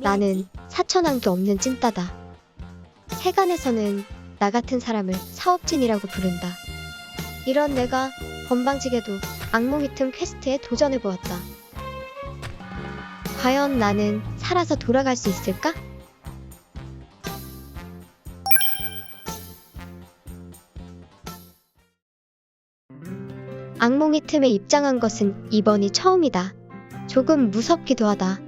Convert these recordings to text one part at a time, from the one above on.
나는 사천한 게 없는 찐따다. 세간에서는 나 같은 사람을 사업진이라고 부른다. 이런 내가 건방지게도 악몽이 틈 퀘스트에 도전해 보았다. 과연 나는 살아서 돌아갈 수 있을까? 악몽이 틈에 입장한 것은 이번이 처음이다. 조금 무섭기도 하다.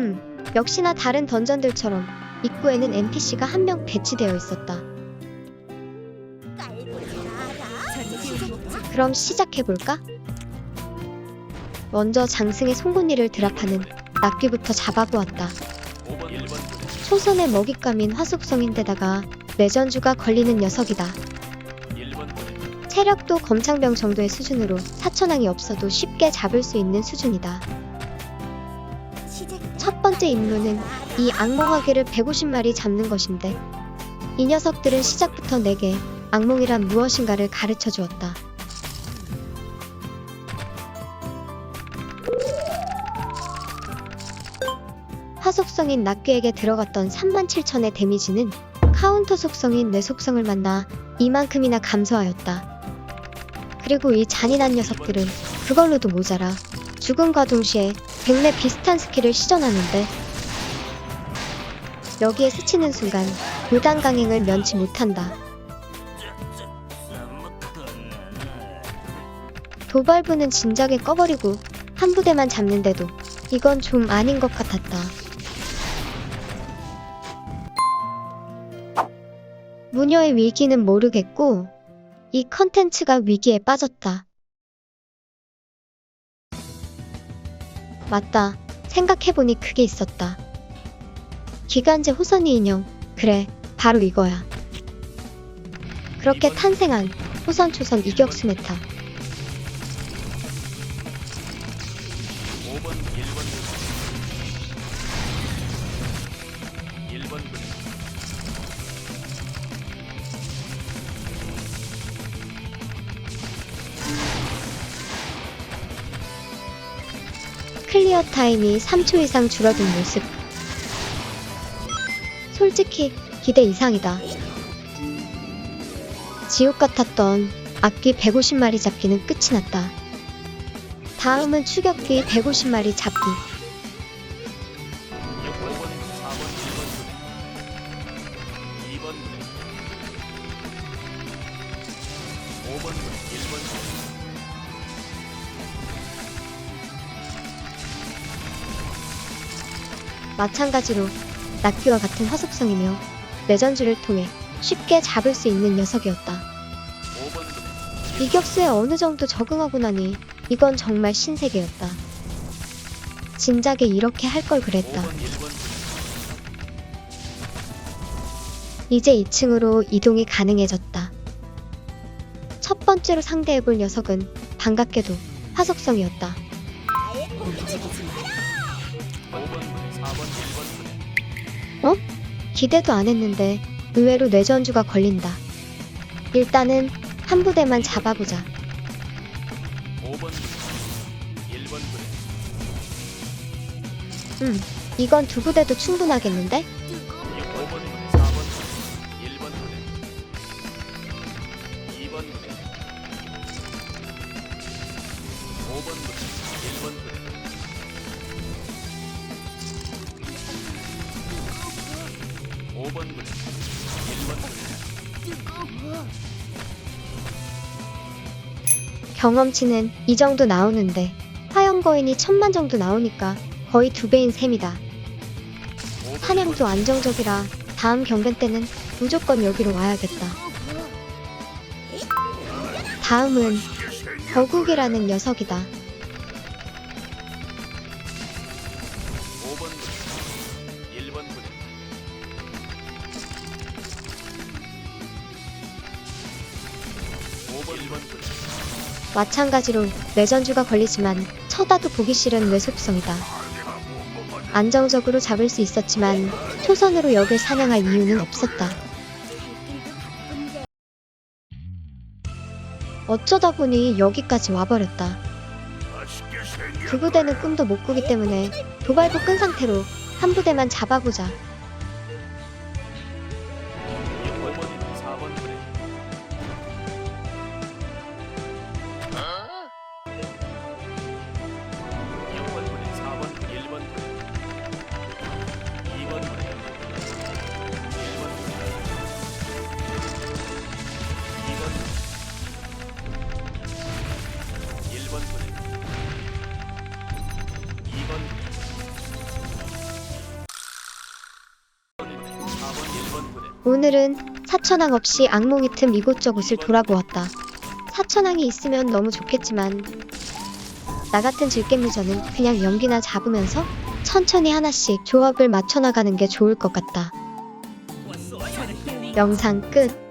음, 역시나 다른 던전들처럼 입구에는 NPC가 한 명 배치되어 있었다. 그럼 시작해볼까? 먼저 장승의 송곳니를 드랍하는 낙귀부터 잡아보았다. 1번 부대 초선의 먹잇감인 화속성인데다가 레전주가 걸리는 녀석이다. 1번 부대 체력도 검창병 정도의 수준으로 사천왕이 없어도 쉽게 잡을 수 있는 수준이다. 첫 번째 임무는 이 악몽화개를 150마리 잡는 것인데 이 녀석들은 시작부터 내게 악몽이란 무엇인가를 가르쳐 주었다. 화속성인 낙귀에게 들어갔던 37,000의 데미지는 카운터 속성인 내 속성을 만나 이만큼이나 감소하였다. 그리고 이 잔인한 녀석들은 그걸로도 모자라 죽음과 동시에 백내 비슷한 스킬을 시전하는데 여기에 스치는 순간 무단 강행을 면치 못한다. 도발부는 진작에 꺼버리고 한 부대만 잡는데도 이건 좀 아닌 것 같았다. 무녀의 위기는 모르겠고 이 컨텐츠가 위기에 빠졌다. 맞다. 생각해보니 그게 있었다. 기간제 호선이 인형. 그래, 바로 이거야. 그렇게 탄생한 호선 초선 이격수 메타. 5번 1번 부대 1번 클리어 타임이 3초 이상 줄어든 모습. 솔직히 기대 이상이다. 지옥 같았던 악귀 150마리 잡기는 끝이 났다. 다음은 추격기 150마리 잡기. 마찬가지로 낙귀와 같은 화속성이며 레전주를 통해 쉽게 잡을 수 있는 녀석이었다. 5번 부대 이격수에 어느 정도 적응하고 나니 이건 정말 신세계였다. 진작에 이렇게 할 걸 그랬다. 5번 1번 부대 이제 2층으로 이동이 가능해졌다. 첫 번째로 상대해볼 녀석은 반갑게도 화속성이었다. 5번 부대 4번 1번 부대 기대도 안 했는데 의외로 뇌전주가 걸린다. 일단은 한 부대만 잡아보자. 5번 부대 1번 부대 음, 이건 두 부대도 충분하겠는데? 5번 부대 4번 부대 1번 부대 2번 부대 5번 부대 1번 부대 경험치는 이 정도 나오는데 화염거인이 천만 정도 나오니까 거의 두 배인 셈이다. 5번 사냥도 안정적이라 다음 경변 때는 무조건 여기로 와야겠다. 다음은 거국이라는 녀석이다. 마찬가지로 레전주가 걸리지만 쳐다도 보기 싫은 뇌속성이다. 안정적으로 잡을 수 있었지만 초선으로 역을 사냥할 이유는 없었다. 어쩌다 보니 여기까지 와버렸다. 두 부대는 꿈도 못 꾸기 때문에 도발부 끈 상태로 한 부대만 잡아보자. 오늘은 사천왕 없이 악몽이 틈 이곳저곳을 돌아보았다. 사천왕이 있으면 너무 좋겠지만 나 같은 질겜무저는 그냥 연기나 잡으면서 천천히 하나씩 조합을 맞춰나가는 게 좋을 것 같다. 영상 끝.